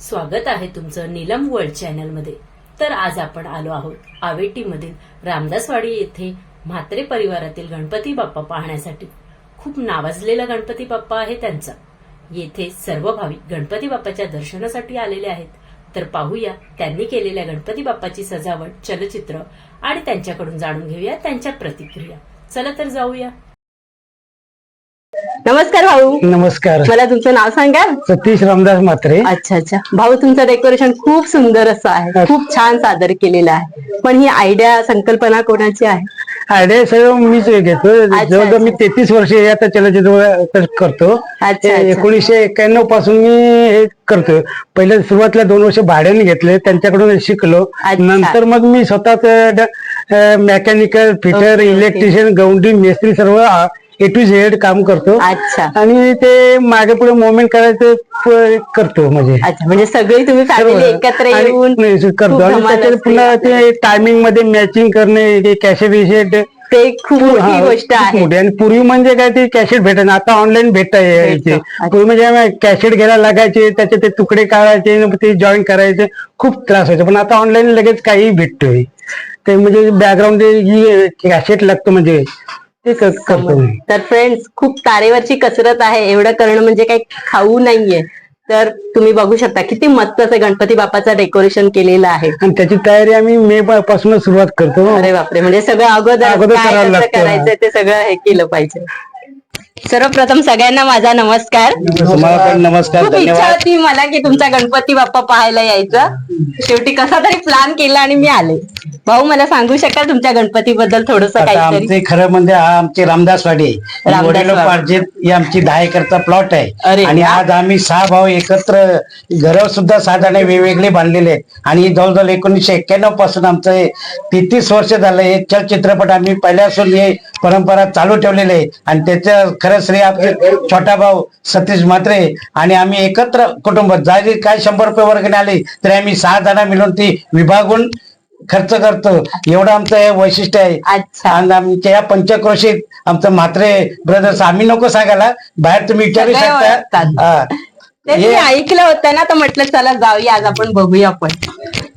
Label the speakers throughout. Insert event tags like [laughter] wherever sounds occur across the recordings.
Speaker 1: स्वागत आहे तुमचं नीलम वर्ल्ड चॅनलमध्ये तर आज आपण आलो आहोत आवेटीमधील रामदासवाडी येथे म्हात्रे परिवारातील गणपती बाप्पा पाहण्यासाठी. खूप नावाजलेला गणपती बाप्पा आहे त्यांचा. येथे सर्व भाविक गणपती बाप्पाच्या दर्शनासाठी आलेले आहेत. तर पाहूया त्यांनी केलेल्या गणपती बाप्पाची सजावट चलचित्र आणि त्यांच्याकडून जाणून घेऊया त्यांच्या प्रतिक्रिया. चला तर जाऊया.
Speaker 2: नमस्कार भाऊ.
Speaker 3: नमस्कार.
Speaker 2: मला तुमचं नाव सांगा.
Speaker 3: सतीश रामदास म्हात्रे.
Speaker 2: अच्छा अच्छा. भाऊ तुमचं डेकोरेशन खूप सुंदर असं आहे. खूप छान सादर केलेलं आहे. पण ही आयडिया संकल्पना कोणाची आहे?
Speaker 3: आयडिया सर्व मीच घेतो. जवळजवळ मी तेहतीस वर्ष आता चलचित्र करतो.
Speaker 2: अच्छा,
Speaker 3: ते
Speaker 2: अच्छा.
Speaker 3: एकोणीसशे एक्क्याण्णवपासून मी हे करतो पहिले सुरुवातीला दोन वर्ष भाड्याने घेतले. त्यांच्याकडून शिकलो.
Speaker 2: अच्छा.
Speaker 3: नंतर मग मी स्वतःच mechanical fitter
Speaker 2: okay, okay.
Speaker 3: Electrician गौंडी मेस्त्री सर्व ए टू झेड काम करतो.
Speaker 2: अच्छा.
Speaker 3: आणि ते मागे पुढे मुवमेंट करायचं प- करतो म्हणजे.
Speaker 2: अच्छा म्हणजे सगळी तुम्ही फॅमिली एकत्र
Speaker 3: आणि
Speaker 2: येऊन
Speaker 3: नाही, करतो
Speaker 2: खूप
Speaker 3: आणि
Speaker 2: धमाल
Speaker 3: त्याच्यात
Speaker 2: असते.
Speaker 3: पुन्हा ते टायमिंगमध्ये मॅचिंग करणे कॅशेट विशेट
Speaker 2: ते खूप मोठी गोष्ट आहे.
Speaker 3: आणि पूर्वी म्हणजे काय ते कॅशेट भेटायचं. आता ऑनलाईन भेटता. यायचे.
Speaker 2: अच्छा.
Speaker 3: पूर्वी म्हणजे कॅशेट घ्यायला लागायचे त्याचे ते तुकडे काढायचे आणि ते जॉईन करायचे. खूप त्रास व्हायचा. पण आता ऑनलाईन लगेच काही भेटतोय. ते म्हणजे बॅकग्राऊंड कॅशेट लागतं म्हणजे. करतो मी.
Speaker 2: तर फ्रेंड्स खूप तारेवरची कसरत आहे. एवढं करणं म्हणजे काही खाऊ नाहीये. तर तुम्ही बघू शकता किती मस्त असं गणपती बाप्पाचं डेकोरेशन केलेलं आहे.
Speaker 3: आणि त्याची तयारी आम्ही मे पासून सुरुवात करतो.
Speaker 2: अरे बापरे म्हणजे सगळं अगोदर
Speaker 3: अगोदर
Speaker 2: काय
Speaker 3: करावं
Speaker 2: कसं
Speaker 3: लागतं.
Speaker 2: करायचं ते सगळं हे केलं पाहिजे. सर्वप्रथम सगळ्यांना माझा नमस्कार.
Speaker 4: तुम्हाला पण नमस्कार
Speaker 2: खूप इच्छा
Speaker 4: धन्यवाद.
Speaker 2: होती मला की तुमचा गणपती बाप्पा पाहायला यायचं. शेवटी कसा तरी प्लॅन केला आणि मी आले. भाऊ मला सांगू शकाल तुमच्या गणपती बद्दल थोडस
Speaker 4: आता
Speaker 2: काहीतरी
Speaker 4: आमचे खरं म्हणजे हा आमची रामदासवाडी.
Speaker 2: रामदासवाडी.
Speaker 4: वडिलोपार्जित ही आमची दहा एकरचा प्लॉट
Speaker 2: अरे
Speaker 4: आहे आणि
Speaker 2: वा.
Speaker 4: आज आम्ही सहा भाऊ एकत्र घर सुद्धा साधारण वेगवेगळे बांधलेले आहेत आणि जवळजवळ एकोणीसशे एक्क्याण्णवपासून आमचं हे तेहतीस वर्ष झालं हे चलचित्रपट आम्ही पहिल्यापासून हे परंपरा चालू ठेवलेले आहे आणि त्याचं खरं श्रेय आमचे छोटा भाऊ सतीश म्हात्रे आणि आम्ही एकत्र कुटुंब जरी काय शंभर रुपये वर्गणी आले तरी आम्ही सहा जण मिळून ती विभागून खर्च करतो. एवढं आमचं हे वैशिष्ट्य आहे.
Speaker 2: अच्छा.
Speaker 4: आणि आमच्या या पंचक्रोशीत आमचं म्हात्रे ब्रदर्स आम्ही नको सांगायला. बाहेर तुम्ही विचारू
Speaker 2: सगळे
Speaker 4: शकता.
Speaker 2: ओळखतात.
Speaker 4: हा.
Speaker 2: तेच मी ऐकलं होतं ना तर म्हटलं चला जाऊया आज आपण बघूया आपण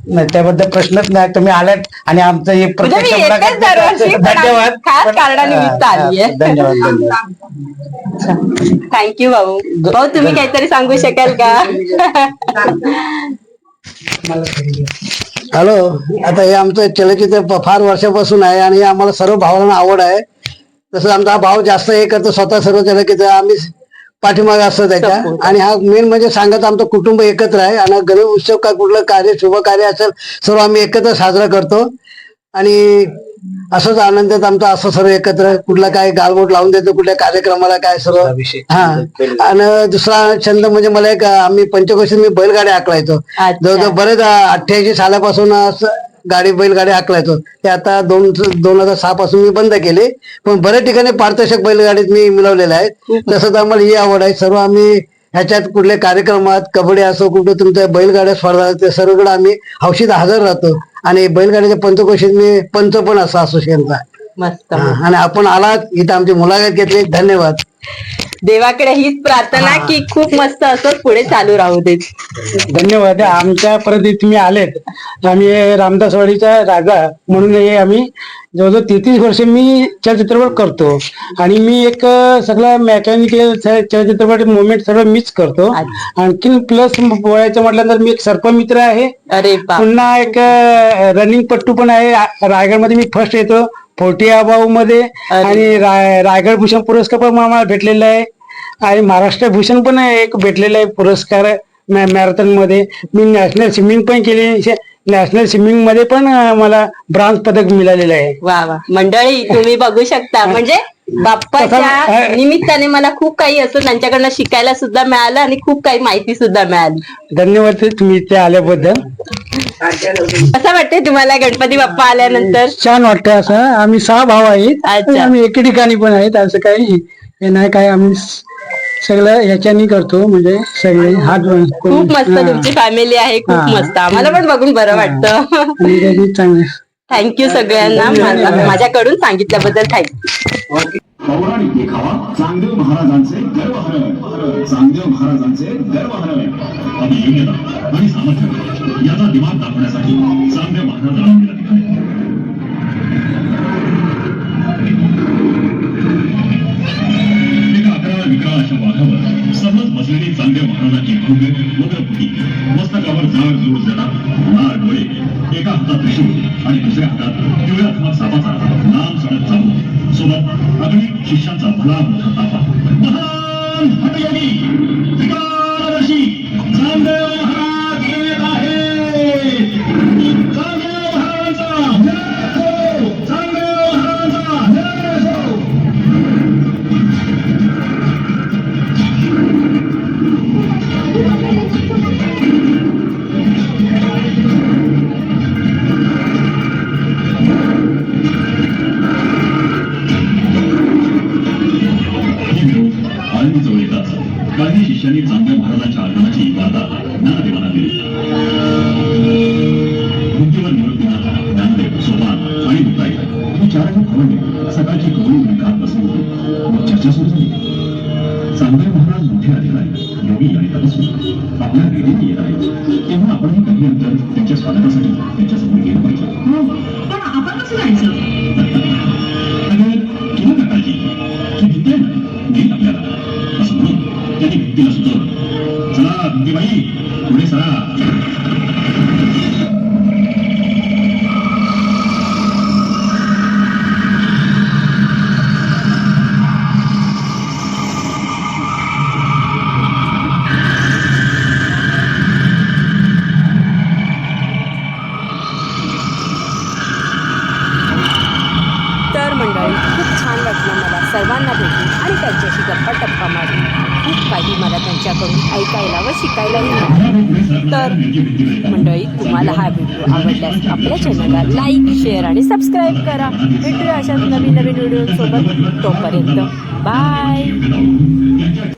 Speaker 4: नाही त्याबद्दल प्रश्नच नाही. तुम्ही आलात आणि आमचं हे
Speaker 2: म्हणजे मी
Speaker 4: प्रत्यक्ष
Speaker 2: येतेच
Speaker 4: मुलाखत
Speaker 2: दरवर्षी, पण आम्ही
Speaker 4: धन्यवाद.
Speaker 2: खास
Speaker 4: पण-
Speaker 2: कारणानिमित्त
Speaker 4: हा,
Speaker 2: आलीये.
Speaker 4: धन्यवाद धन्यवाद.
Speaker 2: थँक्यू भाऊ. भाऊ तुम्ही काहीतरी सांगू शकाल का? [laughs]
Speaker 5: हॅलो आता हे आमचं चलचित्र फार वर्षापासून आहे आणि आम्हाला सर्व भावांना आवड आहे. तसं आमचा हा भाव जास्त हे करतो स्वतः सर्व चलचित्र आम्ही पाठीमागे असतो त्याच्या. आणि हा मेन म्हणजे सांगत आमचं कुटुंब एकत्र आहे आणि गणेश उत्सव का कुठलं कार्य शुभ कार्य असेल सर्व आम्ही एकत्र साजरा करतो. आणि असंच आनंदात आमचं असं सर्व एकत्र कुठला काय गालबोट लावून देतो कुठल्या कार्यक्रमाला काय सर्व. हा आणि दुसरा छंद म्हणजे मला एक आम्ही पंचकोशीत मी बैलगाडी आकलायचो. जवळजवळ बरेच अठ्ठ्याऐंशी सालापासून असं गाडी बैलगाडी आकलायचो. ते आता दोन दोन हजार सहा पासून मी बंद केले. पण बऱ्याच ठिकाणी पारदर्शक बैलगाडीत मी मिळवलेले आहेत. तसंच आम्हाला ही आवड आहे. सर्व आम्ही ह्याच्यात कुठल्या कार्यक्रमात कबड्डी असो कुठं तुमच्या बैलगाड्या स्पर्धा ते सर्वकडे आम्ही हौशीत हजर राहतो. आणि बैलगाडीच्या पंचकोशीत मी पंच पण असं असोसिएशनचा
Speaker 2: मस्त.
Speaker 5: हा, आणि आपण आलात इथं आमची मुलाखत घेतली धन्यवाद.
Speaker 2: देवाकडे हीच प्रार्थना की खूप मस्त असं पुढे चालू राहू देत
Speaker 3: धन्यवाद. आमच्या परत तुम्ही आलेत. आम्ही रामदासवाडीचा राजा म्हणून हे आम्ही जवळजवळ तेहतीस वर्ष मी चलचित्रपट करतो. आणि मी एक सगळं मेकॅनिकल चलचित्रपट मुवमेंट सर्व मीच करतो. आणखीन प्लस बोलायचं म्हटलं तर मी एक सर्पमित्र आहे.
Speaker 2: अरे
Speaker 3: पुन्हा एक रनिंग पट्टू पण आहे. रायगडमध्ये मी फर्स्ट येतो. फोर्टी
Speaker 2: अबावमध्ये.
Speaker 3: आणि राय- रायगड भूषण पुरस्कार पण आम्हाला भेटलेला आहे. आणि महाराष्ट्र भूषण पण एक भेटलेला आहे पुरस्कार मॅरेथॉनमध्ये. मी नॅशनल स्विमिंग पण केली. नॅशनल स्विमिंगमध्ये पण मला ब्रॉन्झ पदक मिळालेलं आहे.
Speaker 2: वा वा. मंडळी तुम्ही बघू शकता. म्हणजे बाप्पाच्या निमित्ताने मला खूप काही असं त्यांच्याकडनं शिकायला सुद्धा मिळालं आणि खूप काही माहिती सुद्धा मिळाली.
Speaker 3: धन्यवाद तुम्ही इथे आल्याबद्दल.
Speaker 2: असं वाटतंय तुम्हाला गणपती बाप्पा आल्यानंतर?
Speaker 3: छान वाटतं असं. आम्ही सहा भाव आहेत.
Speaker 2: अच्छा.
Speaker 3: आम्ही एके ठिकाणी पण आहेत. असं काही हे नाही काय आम्ही सगळं ह्याच्यानी करतो म्हणजे सगळे हात
Speaker 2: खूप मस्त तुमची फॅमिली आहे खूप. मस्त. आम्हाला पण बघून बरं वाटतं.
Speaker 3: चांगलं.
Speaker 2: थँक्यू सगळ्यांना. माझा- माझ्याकडून सांगितल्याबद्दल थँक्यू
Speaker 6: पौराणिक देखावा चांगदेव महाराजांचे गर्वहरण चांगदेव महाराजांचे गर्वहरण अभियोग्यता आणि सामर्थ्य. याचा दिमाग दाखवण्यासाठी चांगदेव महाराजांना महाराजांची भव्य उग्रपुटी मस्तकावर जाड जोड जडा लाल डोळे. एका हातात त्रिशूळ आणि दुसऱ्या हातात पिवळ्या धमक सापाचा लांब सडक चालू सोबत अगणित शिष्यांचा भला मोठा तापा महान हटयोगी त्रिकालदर्शी सोपान आणि मुक्ताई हे चारही खवळले सकाळची विकात बसली होती. मग चर्चा सुरू झाली. चांगले महाराज मोठे अधिकारी योगी आणि तपस्वी आपल्या भेटीने येत आहेत. तेव्हा आपणही काही अंतर त्यांच्या स्वागतासाठी त्यांच्यासमोर गेलं पाहिजे.
Speaker 7: पण आपण कसं जायचं?
Speaker 6: अगं तुला काय काळजी ती भिंती आहे ना नेईल आपल्याला. असं म्हणून त्यांनी भिंतीला सुचवलं चला भिंतीबाई.
Speaker 1: ऐकायला व शिकायलाही तर मंडळी तुम्हाला हा व्हिडिओ आवडल्यास आपल्या चॅनलला लाईक शेअर आणि सबस्क्राईब करा. भेटूया अशाच नवीन नवीन व्हिडिओसोबत. तोपर्यंत बाय.